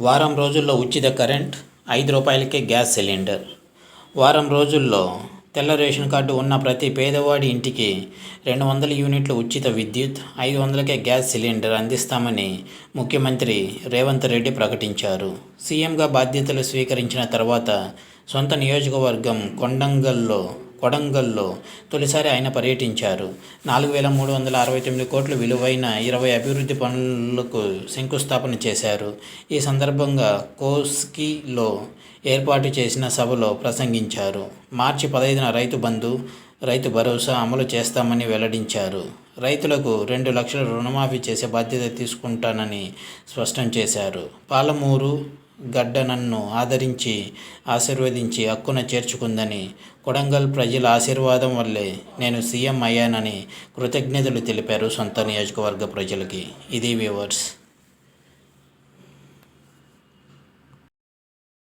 వారం రోజుల్లో ఉచిత కరెంట్ ఐదు రూపాయలకే గ్యాస్ సిలిండర్. వారం రోజుల్లో తెల్ల రేషన్ కార్డు ఉన్న ప్రతి పేదవాడి ఇంటికి రెండు వందల యూనిట్ల ఉచిత విద్యుత్ ఐదు వందలకే గ్యాస్ సిలిండర్ అందిస్తామని ముఖ్యమంత్రి రేవంత్ రెడ్డి ప్రకటించారు. సీఎంగా బాధ్యతలు స్వీకరించిన తర్వాత సొంత నియోజకవర్గం కొండంగల్లో కొడంగల్లో తొలిసారి ఆయన పర్యటించారు. నాలుగు వేల మూడు వందల అరవై తొమ్మిది కోట్ల విలువైన ఇరవై అభివృద్ధి పనులకు శంకుస్థాపన చేశారు. ఈ సందర్భంగా కోస్కిలో ఏర్పాటు చేసిన సభలో ప్రసంగించారు. మార్చి పదహైదున రైతు బంధు రైతు భరోసా అమలు చేస్తామని వెల్లడించారు. రైతులకు రెండు లక్షల రుణమాఫీ చేసే బాధ్యత తీసుకుంటానని స్పష్టం చేశారు. పాలమూరు గడ్డ నన్ను ఆదరించి ఆశీర్వదించి హక్కున చేర్చుకుందని కొడంగల్ ప్రజల ఆశీర్వాదం వల్లే నేను సీఎం అయ్యానని కృతజ్ఞతలు తెలిపారు సొంత నియోజకవర్గ ప్రజలకి. ఇది వ్యూవర్స్.